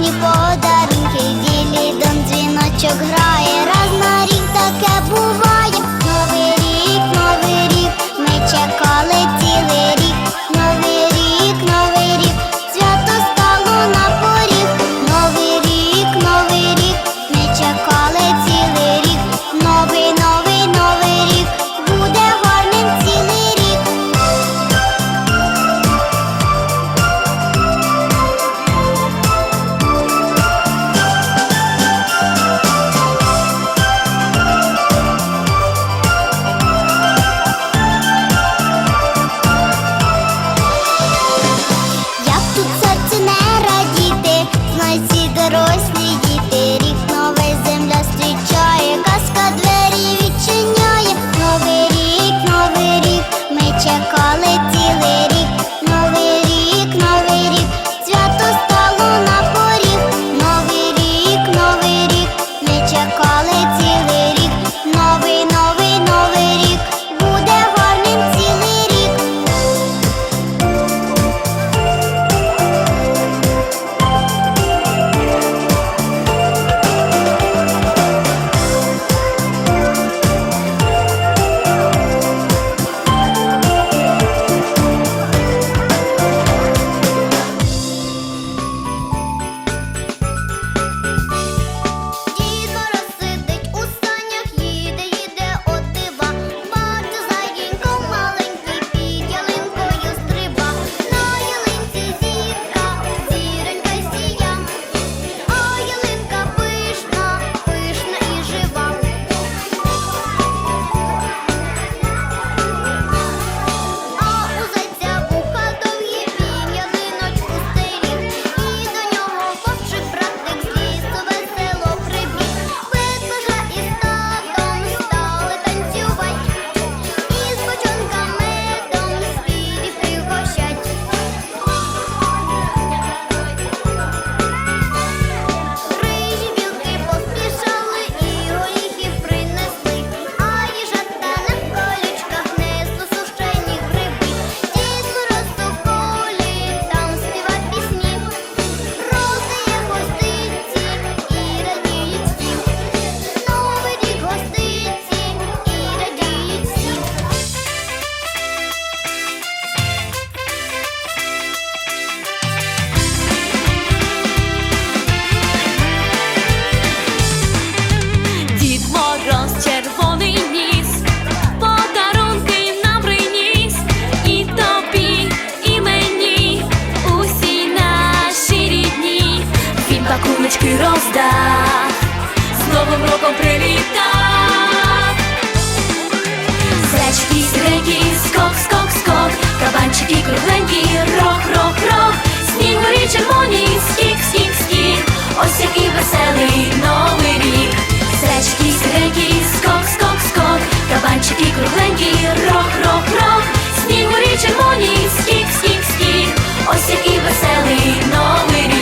новорічні подарунки, ділі дом дзвіночок грає. ти роздав, з новим роком привіта Зречки, зреки, скок, скок, скок, кабанчики кругленькі, рок, рок, рок, сніг горі червоні, скік, скік, скік, ось який веселий новий рік. Зречки, зреки, скок, скок, скок, кабанчики кругленькі, рок, рок, рок, сніг горі червоні, скік, скік, скік, ось який веселий новий рік.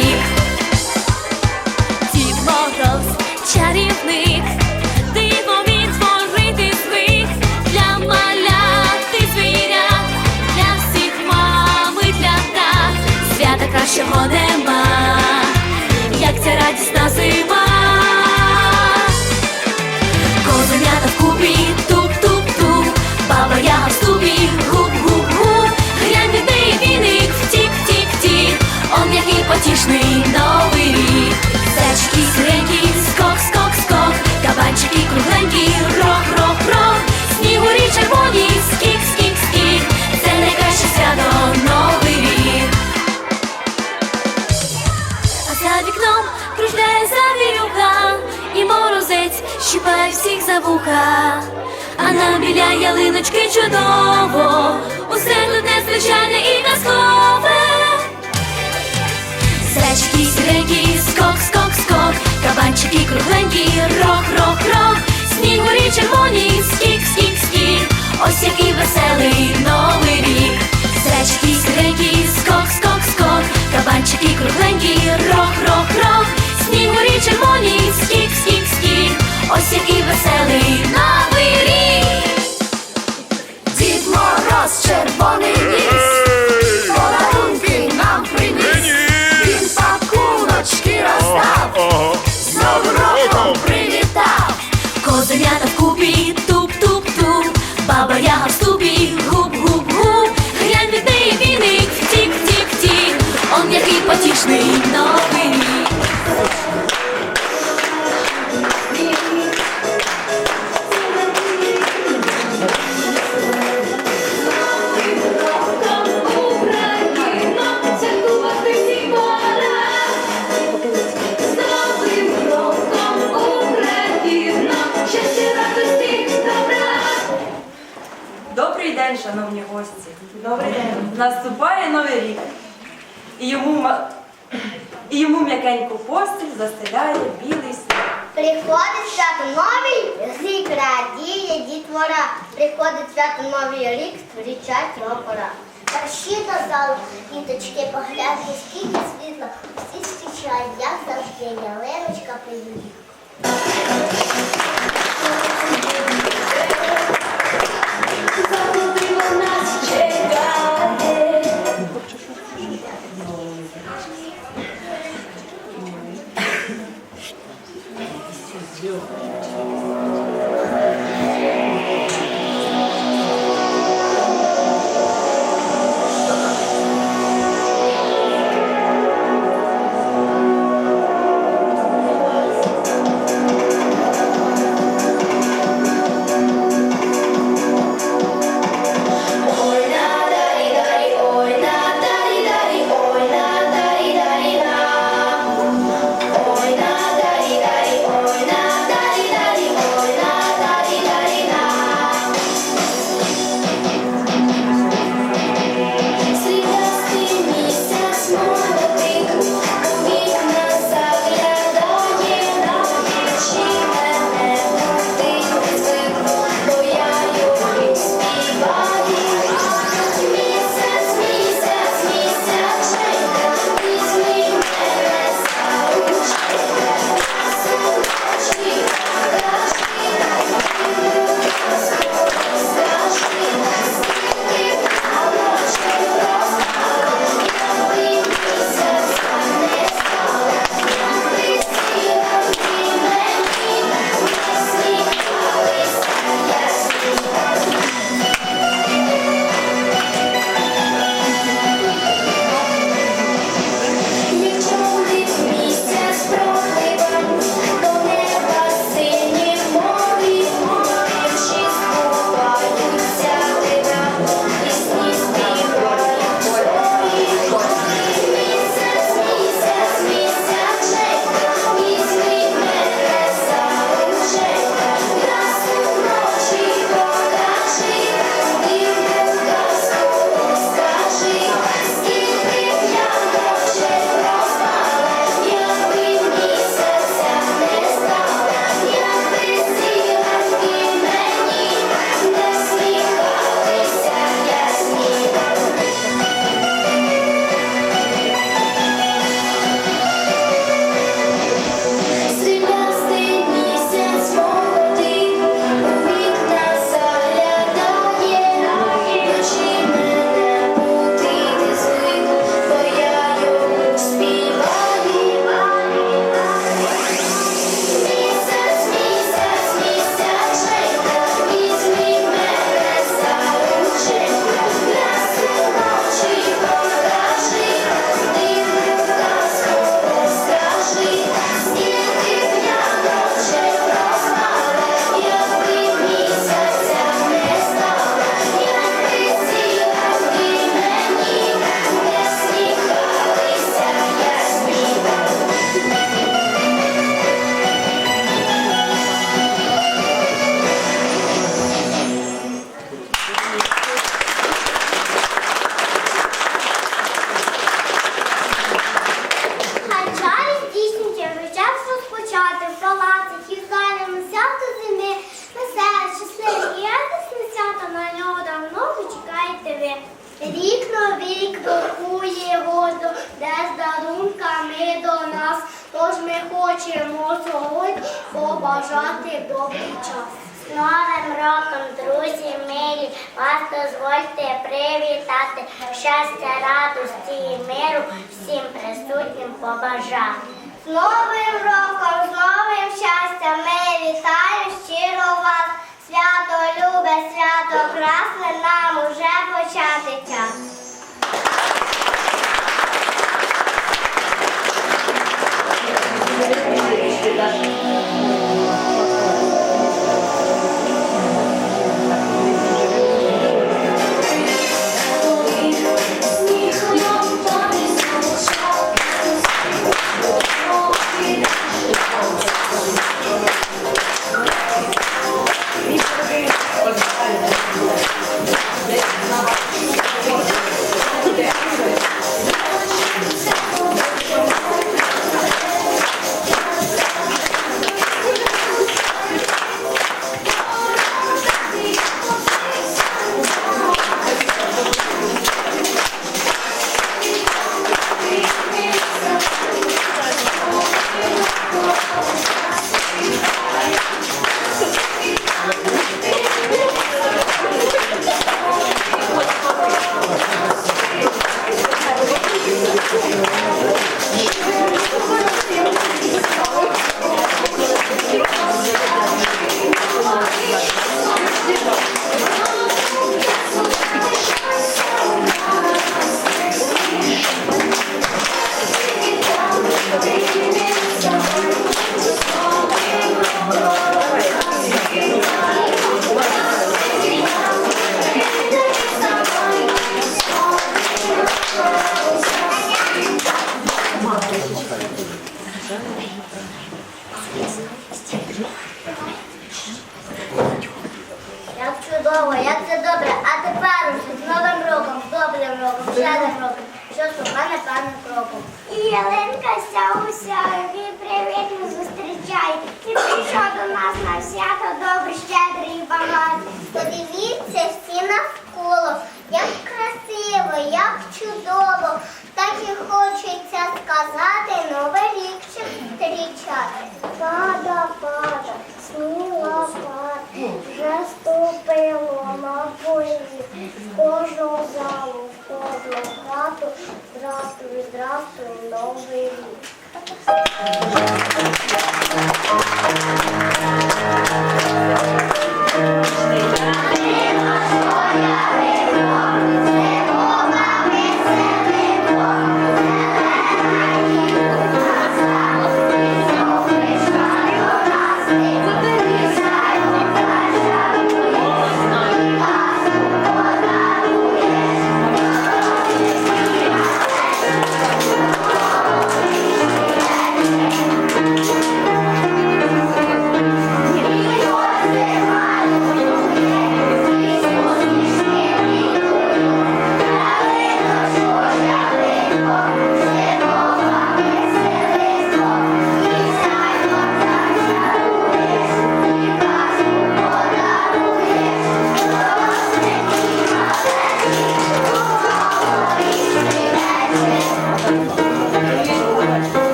дочки чудово, усе тут незвичайне і казкове. Зречки, сіренькі, скок, скок, скок, кабанчики, кругленькі, рок, рок, рок, у червоні, скік, скік, скік, ось який веселий новий рік. Зречки, сіренькі, скок, скок, скок, кабанчики, кругленькі, рок, рок, рок, у червоні, скік, скік, скік, ось який веселий новий рік. пора. Перші на залу квіточки, погляньте, скільки світла, всі зустрічають, як завжди, ялиночка приїхала. щастя, радості і миру всім присутнім побажав. З новим роком, з новим щастям ми вітаємо щиро вас, свято любе, свято красне, нам уже почати час. Як як це добре. А тепер уже з Новим роком, з добрим роком, щедрим роком. Що ж у мене певним кроком. І ялинка ся уся, і привіт не зустрічає. І прийшов до нас на свято добрий, щедрий і багатий. Подивіться всі навколо, як красиво, як чудово. Так і хочеться сказати, новий рік ще зустрічати. Пада, пада, сміла пар, вже ступило на полі, кожну залу, кожну хату, здравствуй, здравствуй, новий рік.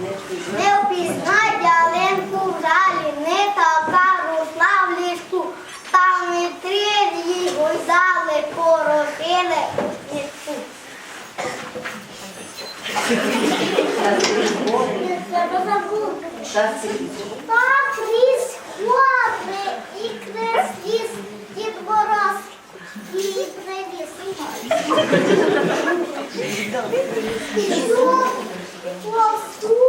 Не впізнать ялинку в залі, не така росла в ліску. Там і три її гойдали, поросили у снігу. Так ліс хлопи і крес Дід Мороз і привіз. Що посуду